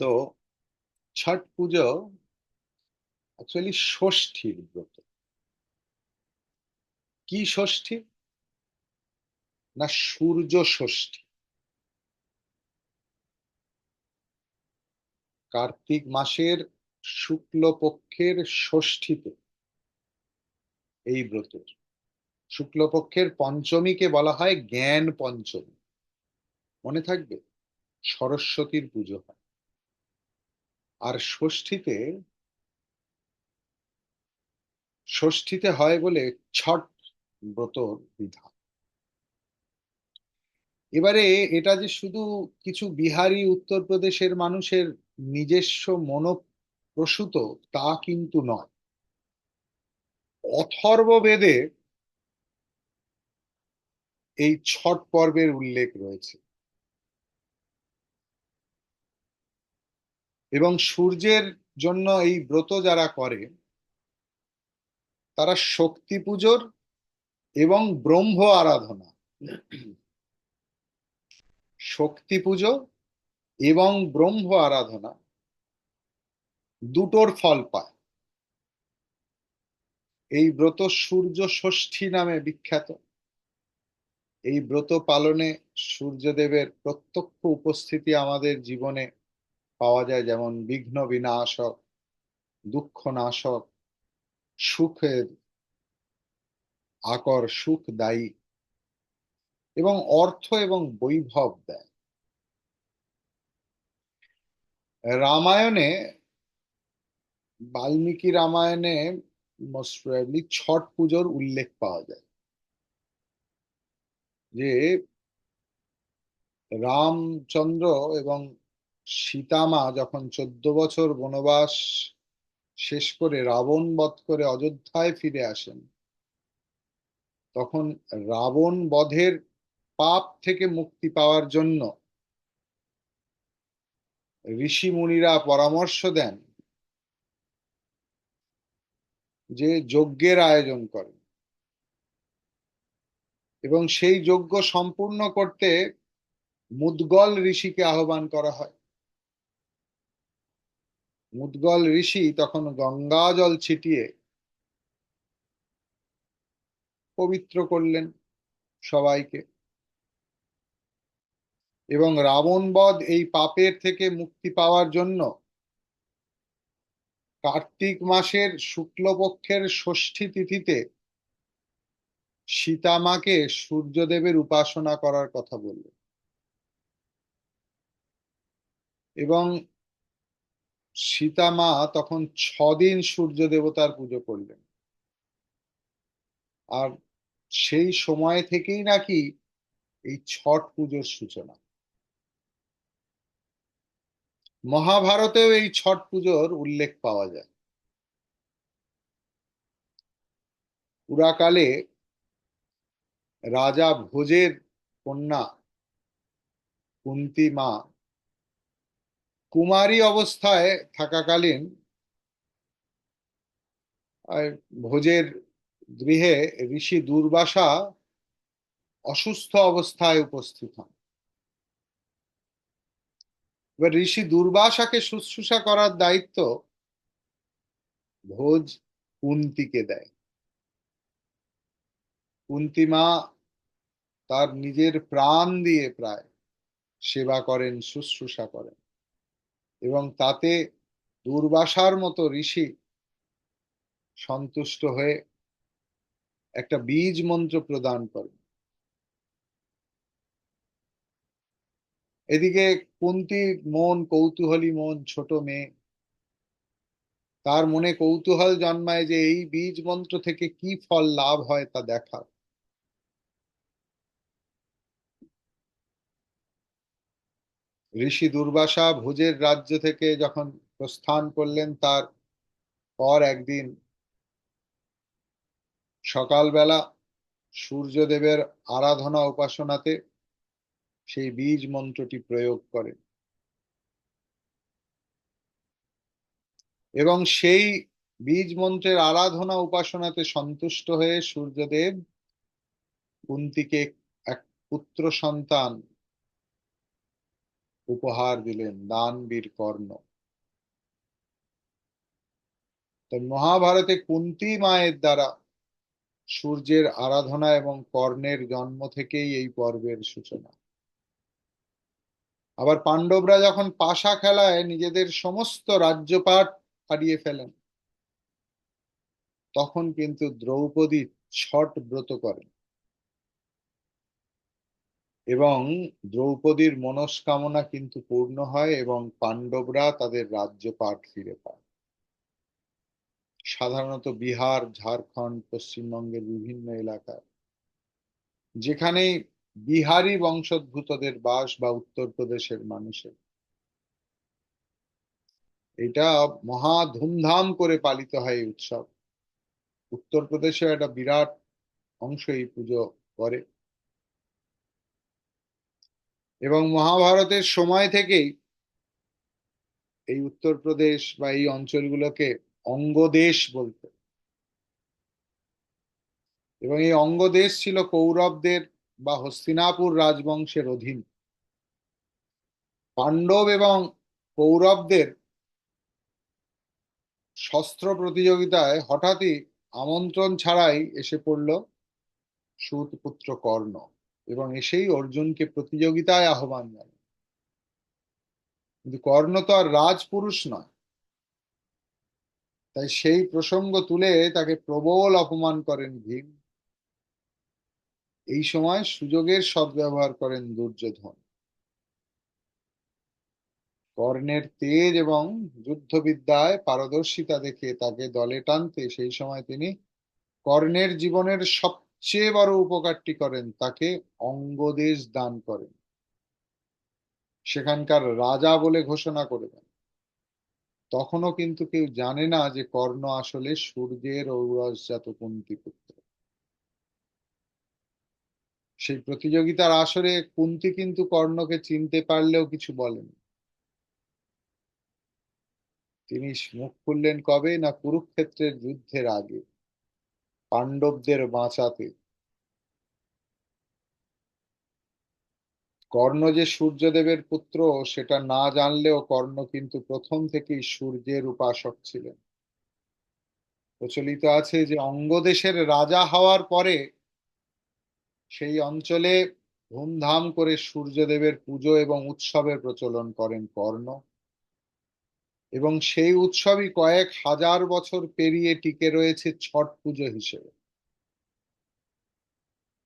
তো ছট পুজো অ্যাকচুয়ালি ষষ্ঠীর ব্রত। কি ষষ্ঠী? না সূর্য ষষ্ঠী। কার্তিক মাসের শুক্লপক্ষের ষষ্ঠীতে এই ব্রতের। শুক্লপক্ষের পঞ্চমীকে বলা হয় জ্ঞান পঞ্চমী। মনে থাকবে? সরস্বতীর পুজো হয়। আর ষষ্ঠীতে ষষ্ঠীতে হয় বলে ছট ব্রত বিধান। এবারে এটা যে শুধু কিছু বিহারি উত্তরপ্রদেশের মানুষের নিজস্ব মনোপ্রসূত, তা কিন্তু নয়। অথর্ব বেদে এই ছট পর্বের উল্লেখ রয়েছে। এবং সূর্যের জন্য এই ব্রত যারা করে, তারা শক্তি পুজোর এবং ব্রহ্ম আরাধনা। শক্তি পুজো এবং ব্রহ্ম আরাধনা দুটোর ফল পায়। এই ব্রত সূর্য ষষ্ঠী নামে বিখ্যাত। এই ব্রত পালনে সূর্যদেবের প্রত্যক্ষ উপস্থিতি আমাদের জীবনে পাওয়া যায়, যেমন বিঘ্ন বিনাশক, দুঃখ নাশক, সুখের আকর, সুখ দায়ী এবং অর্থ এবং বৈভব দেয়। রামায়ণে, বাল্মীকি রামায়ণে মোস্ট ছট পুজোর উল্লেখ পাওয়া যায়। যে রামচন্দ্র এবং সীতামা যখন চোদ্দ বছর বনবাস শেষ করে রাবণ বধ করে অযোধ্যায় ফিরে আসেন, তখন রাবণ বধের পাপ থেকে মুক্তি পাওয়ার জন্য ঋষি মুনিরা পরামর্শ দেন যে যজ্ঞের আয়োজন করেন। এবং সেই যজ্ঞ সম্পূর্ণ করতে মুদগল ঋষিকে আহ্বান করা হয়। মুদগল ঋষি তখন গঙ্গা জল ছিটিয়ে পবিত্র করলেন সবাইকে। এবং রাবণ বধ এই পাপের থেকে মুক্তি পাওয়ার জন্য কার্তিক মাসের শুক্লপক্ষের ষষ্ঠী তিথিতে সীতামাকে সূর্যদেবের উপাসনা করার কথা বললেন। এবং সীতামা তখন ছদিন সূর্য দেবতার পুজো করলেন। আর সেই সময় থেকেই নাকি এই ছট পুজোর সূচনা। মহাভারতেও এই ছট পুজোর উল্লেখ পাওয়া যায়। পুরাকালে রাজা ভোজের কন্যা কুন্তি মা কুমারী অবস্থায় থাকাকালীন ভোজের গৃহে ঋষি দুর্বাসা অসুস্থ অবস্থায় উপস্থিত হন। এবার ঋষি দুর্বাসাকে শুশ্রূষা করার দায়িত্ব ভোজ কুন্তিকে দেয়। কুন্তিমা তার নিজের প্রাণ দিয়ে প্রায় সেবা করেন, শুশ্রূষা করেন। এবং তাতে দুর্বাসার মতো ঋষি সন্তুষ্ট হয়ে একটা বীজ মন্ত্র প্রদান করেন। এদিকে কুন্তি মন, কৌতূহলী মন, ছোট মেয়ে, তার মনে কৌতূহল জন্মায় যে এই বীজ মন্ত্র থেকে কি ফল লাভ হয় তা দেখার। ঋষি দুর্বাসা ভোজের রাজ্য থেকে যখন প্রস্থান করলেন, তার পর একদিন সকালবেলা সূর্যদেবের আরাধনা উপাসনাতে সেই বীজ মন্ত্রটি প্রয়োগ করেন। এবং সেই বীজ মন্ত্রের আরাধনা উপাসনাতে সন্তুষ্ট হয়ে সূর্যদেব কুন্তিকে এক পুত্র সন্তান উপহার দিলেন দানবীর কর্ণ। তো মহাভারতে কুন্তি মায়ের দ্বারা সূর্যের আরাধনা এবং কর্ণের জন্ম থেকেই এই পর্বের সূচনা। আবার পাণ্ডবরা যখন পাশা খেলায় নিজেদের সমস্ত রাজ্যপাট হারিয়ে ফেলেন, তখন কিন্তু দ্রৌপদী ছট ব্রত করেন। এবং দ্রৌপদীর মনস্কামনা কিন্তু পূর্ণ হয় এবং পাণ্ডবরা তাদের রাজ্যপাট ফিরে পায়। সাধারণত বিহার, ঝাড়খণ্ড, পশ্চিমবঙ্গের বিভিন্ন এলাকায়। যেখানে বিহারি বংশোদ্ভূতদের বাস বা উত্তরপ্রদেশের মানুষের। এটা মহা ধুমধাম করে পালিত হয় এই উৎসব। উত্তরপ্রদেশে একটা বিরাট অংশ এই পুজো করে। এবং মহাভারতের সময় থেকেই এই উত্তরপ্রদেশ বা এই অঞ্চলগুলোকে অঙ্গদেশ বলতে। এবং এই অঙ্গদেশ ছিল কৌরবদের বা হস্তিনাপুর রাজবংশের অধীন। পাণ্ডব এবং কৌরবদের শস্ত্র প্রতিযোগিতায় হঠাৎই আমন্ত্রণ ছাড়াই এসে পড়ল সুতপুত্র কর্ণ। এবং এসেই অর্জুনকে প্রতিযোগিতায় আহ্বান জানায়। কিন্তু কর্ণ তো আর রাজপুরুষ নয়। তাই সেই প্রসঙ্গ তুলে তাকে প্রবল অপমান করেন ভীম। এই সময় সুযোগের সদ্ব্যবহার করেন দুর্যোধন। কর্ণের তেজ এবং যুদ্ধবিদ্যায় পারদর্শিতা দেখে তাকে দলে টানতে সেই সময় তিনি কর্ণের জীবনের সবচেয়ে বড় উপকারটি করেন, তাকে অঙ্গদেশ দান করেন। সেখানকার রাজা বলে ঘোষণা করে দেন তখনও কিন্তু কেউ জানে না যে কর্ণ আসলে সূর্যের ঔরসজাত কুন্তি পুত্র। সেই প্রতিযোগিতার আসরে কুন্তি কিন্তু কর্ণকে চিনতে পারলেও কিছু বলেন। তিনি মুখ খুললেন কবে? না কুরুক্ষেত্রের যুদ্ধের আগে। পাণ্ডবদের বাঁচাতে। কর্ণ যে সূর্যদেবের পুত্র, সেটা না জানলেও কর্ণ কিন্তু প্রথম থেকেই সূর্যের উপাসক ছিলেন। প্রচলিত আছে যে অঙ্গদেশের রাজা হওয়ার পরে সেই অঞ্চলে ধুমধাম করে সূর্যদেবের পুজো এবং উৎসবের প্রচলন করেন কর্ণ। এবং সেই উৎসবই কয়েক হাজার বছর পেরিয়ে টিকে রয়েছে ছট পুজো হিসেবে।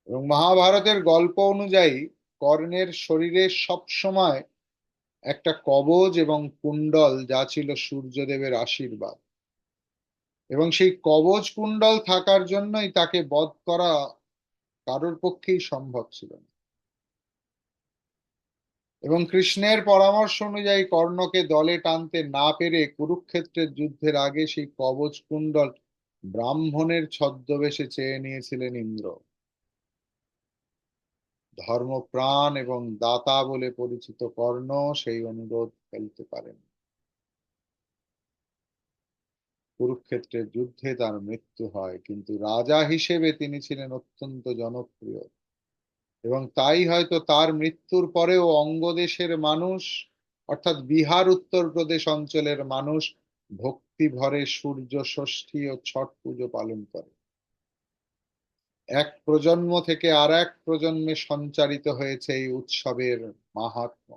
এবং মহাভারতের গল্প অনুযায়ী কর্ণের শরীরে সবসময় একটা কবজ এবং কুণ্ডল যা ছিল সূর্যদেবের আশীর্বাদ। এবং সেই কবচ কুণ্ডল থাকার জন্যই তাকে বধ করা কারোর পক্ষেই সম্ভব ছিল না। এবং কৃষ্ণের পরামর্শ অনুযায়ী কর্ণকে দলে টানতে না পেরে কুরুক্ষেত্রের যুদ্ধের আগে সেই কবচ কুণ্ডল ব্রাহ্মণের ছদ্মবেশে চেয়ে নিয়েছিলেন ইন্দ্র। ধর্মপ্রাণ এবং দাতা বলে পরিচিত কর্ণ সেই অনুরোধ ফেলতে পারেন। কুরুক্ষেত্রের যুদ্ধে তার মৃত্যু হয়, কিন্তু রাজা হিসেবে তিনি ছিলেন অত্যন্ত জনপ্রিয়। এবং তাই হয়তো তার মৃত্যুর পরেও অঙ্গদেশের মানুষ, অর্থাৎ বিহার উত্তরপ্রদেশ অঞ্চলের মানুষ ভক্তি ভরে সূর্য, ষষ্ঠী ও ছট পুজো পালন করে। এক প্রজন্ম থেকে আর এক প্রজন্মে সঞ্চারিত হয়েছে এই উৎসবের মাহাত্ম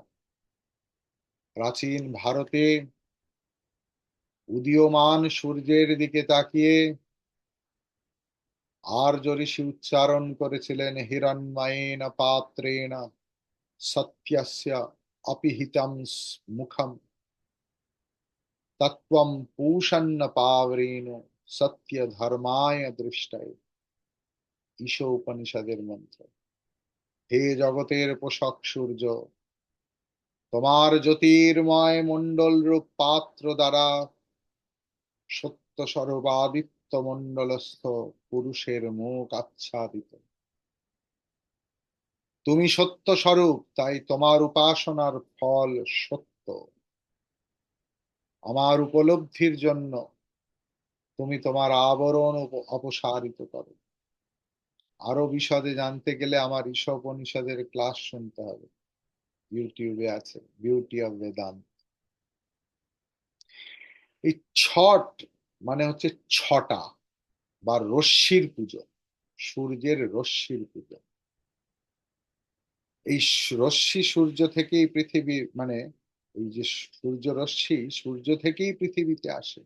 প্রাচীন ভারতে উদীয়মান সূর্যের দিকে তাকিয়ে আর্য ঋষি উচ্চারণ করেছিলেন, হিরণ্ময়েন পাত্রেণ সত্যস্য অপিহিতম মুখম। তত্ত্বম পূষন্ন পাবরেণ সত্য ধর্মায় দৃষ্টায়। ঈশ উপনিষদের মন্ত্র। হে জগতের পোষক সূর্য, তোমার জ্যোতির্ময় মণ্ডল রূপ পাত্র দ্বারা সত্য সর্বাদিত্য মণ্ডলস্থ পুরুষের মুখ আচ্ছাদিত। তুমি সত্য স্বরূপ তাই তোমার উপাসনার ফল সত্য। আমার উপলব্ধির জন্য তুমি তোমার আবরণ অপসারিত করো। আরও বিশদে জানতে গেলে আমার ঈশোপনিষদের ক্লাস শুনতে হবে। ইউটিউবে আছে বিউটি অব বেদান্ত এই ছট মানে হচ্ছে ছটা বা রশ্মির পুজো, সূর্যের রশ্মির পুজো। এই রশ্মি সূর্য থেকেই পৃথিবী মানে এই যে সূর্য রশ্মি সূর্য থেকেই পৃথিবীতে আসে।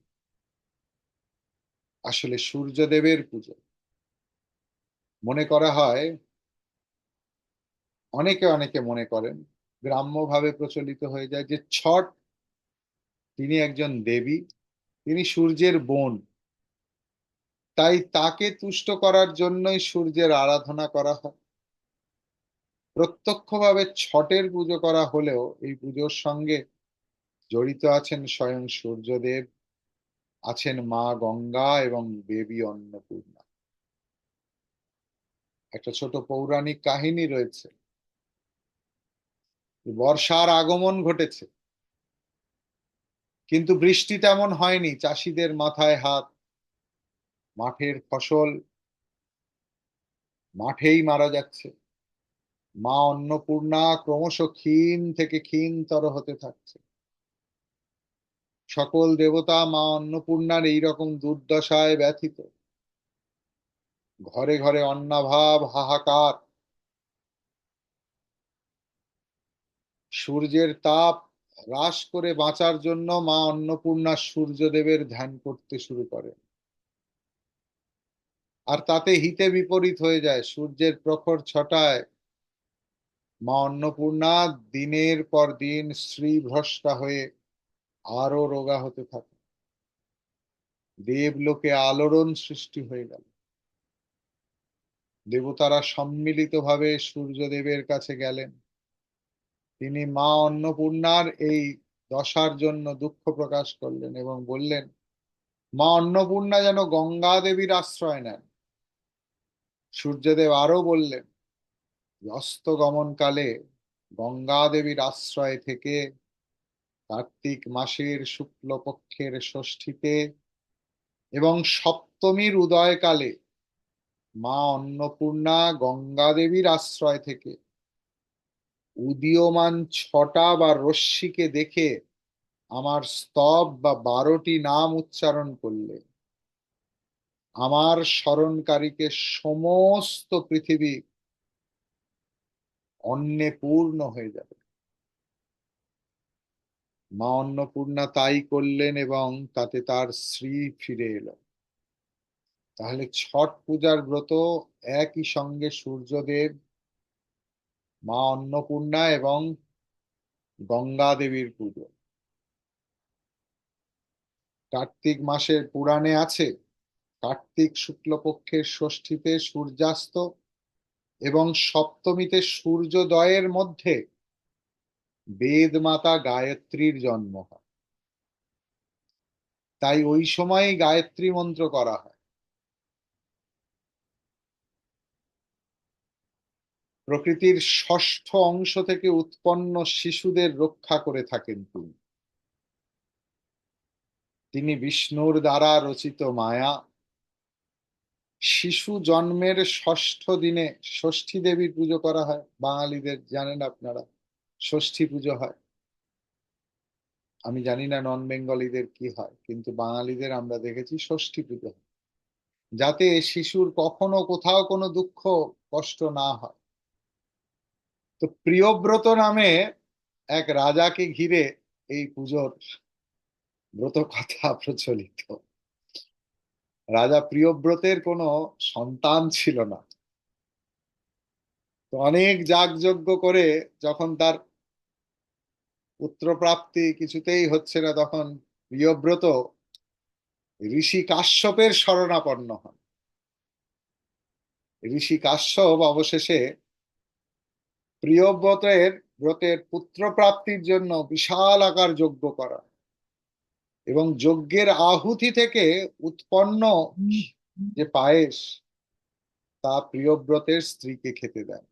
আসলে সূর্যদেবের পুজো। মনে করা হয়, অনেকে অনেকে মনে করেন, গ্রাম্যভাবে প্রচলিত হয়ে যায় যে ছট তিনি একজন দেবী তিনি সূর্যের বোন। তাই তাকে তুষ্ট করার জন্যই সূর্যের আরাধনা করা হয়। প্রত্যক্ষভাবে ছটের পুজো করা হলেও এই পুজোর সঙ্গে জড়িত আছেন স্বয়ং সূর্যদেব, আছেন মা গঙ্গা এবং দেবী অন্নপূর্ণা। একটা ছোট পৌরাণিক কাহিনী রয়েছে। বর্ষার আগমন ঘটেছে। কিন্তু বৃষ্টি তেমন হয়নি, চাষিদের মাথায় হাত। মাঠের ফসল মাঠেই মারা যাচ্ছে। মা অন্নপূর্ণা ক্রমশ ক্ষীণ থেকে ক্ষীণতর হতে থাকছে। সকল দেবতা মা অন্নপূর্ণার এইরকম দুর্দশায় ব্যথিত। ঘরে ঘরে অন্নাভাব, হাহাকার। সূর্যের তাপ হ্রাস করে বাঁচার জন্য মা অন্নপূর্ণা সূর্যদেবের ধ্যান করতে শুরু করে আর তাতে হিতে বিপরীত হয়ে যায়, সূর্যের প্রখর ছটায়। মা অন্নপূর্ণা দিনের পর দিন স্ত্রী ভ্রষ্টা হয়ে আরও রোগা হতে থাকে দেবলোকে আলোড়ন সৃষ্টি হয়ে গেল। দেবতারা সম্মিলিতভাবে সূর্যদেবের কাছে গেলেন। তিনি মা অন্নপূর্ণার এই দশার জন্য দুঃখ প্রকাশ করলেন এবং বললেন, মা অন্নপূর্ণা যেন গঙ্গা দেবীর আশ্রয় নেন। সূর্যদেব আরও বললেন অস্ত গমনকালে গঙ্গা দেবীর আশ্রয় থেকে কার্তিক মাসের শুক্লপক্ষের ষষ্ঠীতে এবং সপ্তমীর উদয়কালে মা অন্নপূর্ণা গঙ্গা দেবীর আশ্রয় থেকে উদীয়মান ছটা বা রশ্মিকে দেখে আমার স্তব বা বারোটি নাম উচ্চারণ করলে আমার স্মরণকারীকে সমস্ত পৃথিবী অন্নে পূর্ণ হয়ে যাবে। মা অন্নপূর্ণা তাই করলেন এবং তাতে তার শ্রী ফিরে এলো। তাহলে ছট পূজার ব্রত একই সঙ্গে সূর্যদেব মা অন্নপূর্ণা এবং গঙ্গা দেবীর পুজো। কার্তিক মাসের পুরাণে আছে, কার্তিক শুক্লপক্ষের ষষ্ঠীতে সূর্যাস্ত এবং সপ্তমীতে সূর্যোদয়ের মধ্যে বেদ মাতা গায়ত্রীর জন্ম হয়। তাই ওই সময় গায়ত্রী মন্ত্র করা হয়। প্রকৃতির ষষ্ঠ অংশ থেকে উৎপন্ন শিশুদের রক্ষা করে থাকেন তিনি। তিনি বিষ্ণুর দ্বারা রচিত মায়া। শিশু জন্মের ষষ্ঠ দিনে ষষ্ঠী দেবীর পুজো করা হয়। বাঙালিদের জানেন আপনারা, ষষ্ঠী পুজো হয়। আমি জানি না নন বেঙ্গলিদের কি হয়, কিন্তু বাঙালিদের আমরা দেখেছি ষষ্ঠী পুজো হয়। যাতে শিশুর কখনো কোথাও কোনো দুঃখ, কষ্ট না হয়। তো প্রিয়ব্রত নামে এক রাজাকে ঘিরে এই পুজোর ব্রত কথা প্রচলিত। রাজা প্রিয়ব্রতের কোনো সন্তান ছিল না। তো অনেক যাগযজ্ঞ করে যখন তার পুত্রপ্রাপ্তি কিছুতেই হচ্ছে না, তখন প্রিয়ব্রত ঋষি কাশ্যপের শরণাপন্ন হন। ঋষি কাশ্যপ অবশেষে প্রিয়ব্রতের ব্রতের পুত্র প্রাপ্তির জন্য বিশাল আকার যজ্ঞ করা। এবং যজ্ঞের আহুতি থেকে উৎপন্ন যে পায়েস, তা প্রিয়ব্রতের স্ত্রীকে খেতে দেন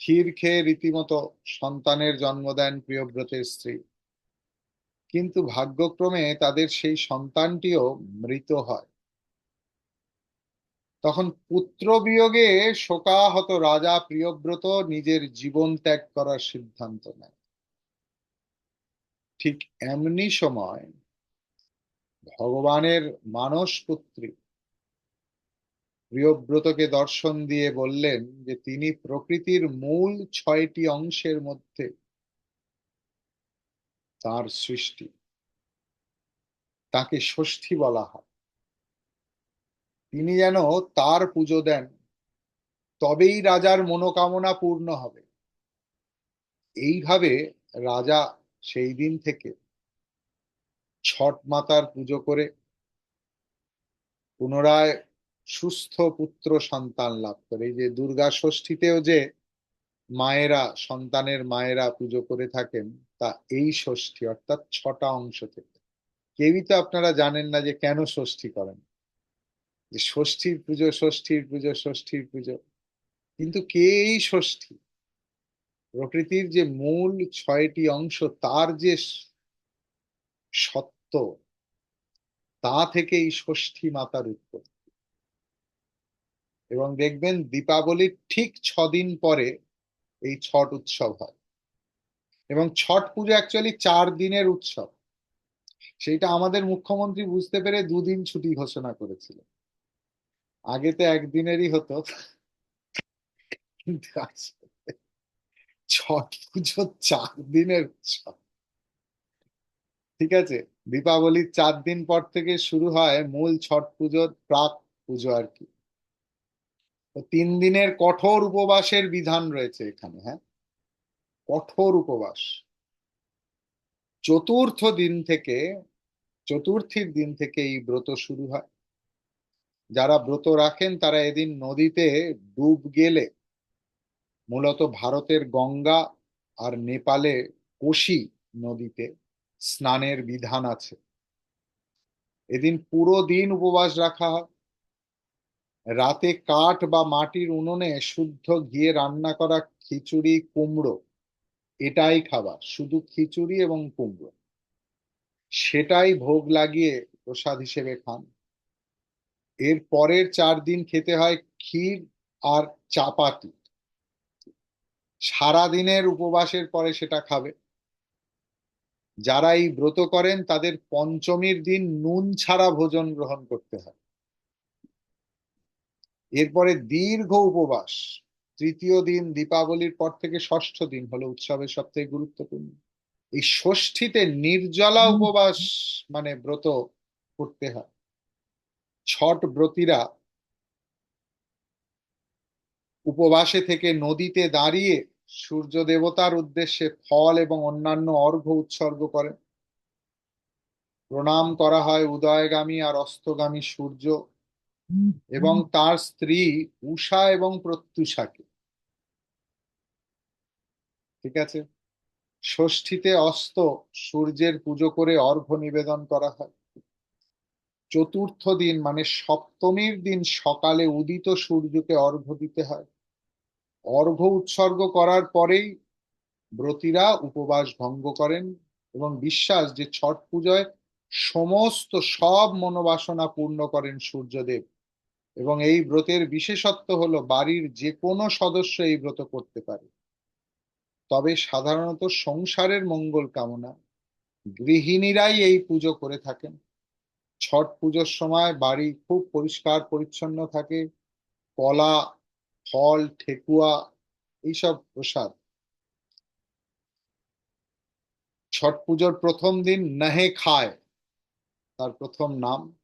ক্ষীর খেয়ে রীতিমতো সন্তানের জন্ম দেন প্রিয়ব্রতের স্ত্রী। কিন্তু ভাগ্যক্রমে তাদের সেই সন্তানটিও মৃত হয়। তখন পুত্র বিয়োগে শোকাহত রাজা প্রিয়ব্রত নিজের জীবন ত্যাগ করার সিদ্ধান্ত নেয়। ঠিক এমনি সময় ভগবানের মানস পুত্রী প্রিয়ব্রতকে দর্শন দিয়ে বললেন যে তিনি প্রকৃতির মূল ছয়টি অংশের মধ্যে তার সৃষ্টি। তাকে ষষ্ঠী বলা হয়। তিনি যেন তার পুজো দেন, তবেই রাজার মনোকামনা পূর্ণ হবে। এইভাবে রাজা সেই দিন থেকে ছট মাতার পুজো করে পুনরায় সুস্থ পুত্র সন্তান লাভ করে। এই যে দুর্গা ষষ্ঠীতেও যে মায়েরা, সন্তানের মায়েরা পুজো করে থাকেন, তা এই ষষ্ঠী অর্থাৎ ছটা অংশ থেকে। কেউই তো আপনারা জানেন না যে কেন ষষ্ঠী করেন। যে ষষ্ঠীর পুজো ষষ্ঠীর পুজো ষষ্ঠীর পুজো। কিন্তু কে এই ষষ্ঠী? প্রকৃতির যে মূল ছয়টি অংশ, তার যে সত্য, তা থেকে এই ষষ্ঠী মাতার উৎপত্তি। এবং দেখবেন দীপাবলির ঠিক ছদিন পরে এই ছট উৎসব হয়। এবং ছট পুজো অ্যাকচুয়ালি চার দিনের উৎসব। সেইটা আমাদের মুখ্যমন্ত্রী বুঝতে পেরে দুদিন ছুটি ঘোষণা করেছিল আগে তো একদিনেরই হতো। ছট পুজো চার দিনের উৎসব। ঠিক আছে? দীপাবলির চার দিন পর থেকে শুরু হয় মূল ছট পুজোর প্রাক পুজো আর কি। তিন দিনের কঠোর উপবাসের বিধান রয়েছে এখানে হ্যাঁ? কঠোর উপবাস। চতুর্থ দিন থেকে, চতুর্থীর দিন থেকে এই ব্রত শুরু হয়। যারা ব্রত রাখেন, তারা এদিন নদীতে ডুব গেলে মূলত ভারতের গঙ্গা আর নেপালে কোশি নদীতে স্নানের বিধান আছে। এদিন পুরো দিন উপবাস রাখা হয়। রাতে কাঠ বা মাটির উনুনে শুদ্ধ ঘিয়ে রান্না করা খিচুড়ি, কুমড়ো, এটাই খাবার, শুধু খিচুড়ি এবং কুমড়ো। সেটাই ভোগ লাগিয়ে প্রসাদ হিসেবে খান। এর পরের চার দিন খেতে হয় ক্ষীর আর চাপাতি। সারা দিনের উপবাসের পরে সেটা খাবে। যারা এই ব্রত করেন তাদের পঞ্চমীর দিন নুন ছাড়া ভোজন গ্রহণ করতে হয়। এরপরে দীর্ঘ উপবাস। তৃতীয় দিন দীপাবলির পর থেকে ষষ্ঠ দিন হলো উৎসবের সবথেকে গুরুত্বপূর্ণ। এই ষষ্ঠীতে নির্জলা উপবাস মানে ব্রত করতে হয়। ছট ব্রতীরা উপবাসে থেকে নদীতে দাঁড়িয়ে সূর্য দেবতার উদ্দেশ্যে ফল এবং অন্যান্য অর্ঘ্য উৎসর্গ করেন। প্রণাম করা হয় উদয়গামী আর অস্তগামী সূর্য এবং তার স্ত্রী উষা এবং প্রত্যুষাকে। ঠিক আছে? ষষ্ঠীতে অস্ত সূর্যের পুজো করে অর্ঘ্য নিবেদন করা হয়। চতুর্থ দিন মানে সপ্তমীর দিন সকালে উদিত সূর্যকে অর্ঘ্য দিতে হয়। অর্ঘ্য উৎসর্গ করার পরেই ব্রতীরা উপবাস ভঙ্গ করেন এবং বিশ্বাস যে ছট পুজোয় সমস্ত সব মনোবাসনা পূর্ণ করেন সূর্যদেব। এবং এই ব্রতের বিশেষত্ব হলো বাড়ির যে কোনো সদস্য এই ব্রত করতে পারে। তবে সাধারণত সংসারের মঙ্গল কামনা। গৃহিণীরাই এই পুজো করে থাকেন। ছট পুজোর সময় বাড়ি খুব পরিষ্কার, পরিচ্ছন্ন থাকে। কলা, ফল, ঠেকুয়া, এইসব প্রসাদ। ছট পুজোর প্রথম দিন নাহে খায়, তার প্রথম নাম।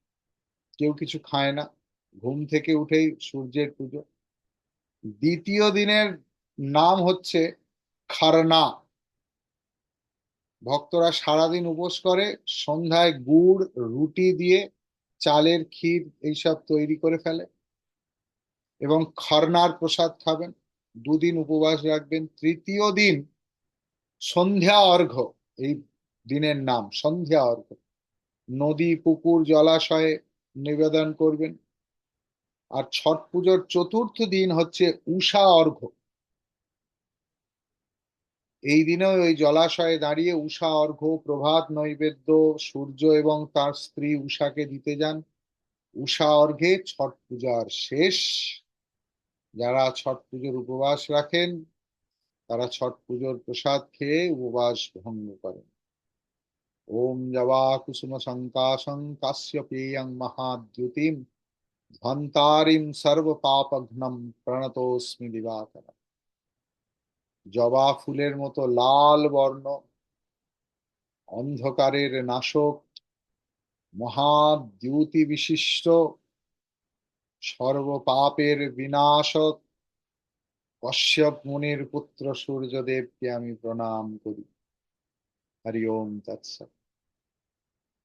কেউ কিছু খায় না, ঘুম থেকে উঠেই সূর্যের পুজো। দ্বিতীয় দিনের নাম হচ্ছে খারনা। ভক্তরা সারাদিন উপোস করে, সন্ধ্যায় গুড়, রুটি দিয়ে চালের ক্ষীর এইসব তৈরি করে ফেলে এবং খরনার প্রসাদ খাবেন। দুদিন উপবাস রাখবেন। তৃতীয় দিন সন্ধ্যা অর্ঘ্য, এই দিনের নাম, সন্ধ্যা অর্ঘ্য। নদী, পুকুর, জলাশয়ে নিবেদন করবেন। আর ছট পুজোর চতুর্থ দিন হচ্ছে উষা অর্ঘ্য। এই দিনে ওই জলাশয়ে দাঁড়িয়ে উষা অর্ঘ্য, প্রভাত, নৈবেদ্য, সূর্য এবং তার স্ত্রী উষাকে দিতে যান। উষা অর্ঘে ছট পূজার শেষ। যারা ছট পুজোর উপবাস রাখেন, তারা ছট পুজোর প্রসাদ খেয়ে উপবাস ভঙ্গ করেন। ওম জবা কুসুম শঙ্কাশং কাশ্য পেয়ং মহাদ্যুতিম। ধন্তারিম সর্ব পাপঘ্নম প্রণতোস্মি দিবাকর জবা ফুলের মতো লাল বর্ণ, অন্ধকারের নাশক মহাদ্যুতি বিশিষ্ট, সর্বপাপের বিনাশক, কশ্যপ মুনির পুত্র সূর্যদেবকে আমি প্রণাম করি। হরি ওম তৎসৎ।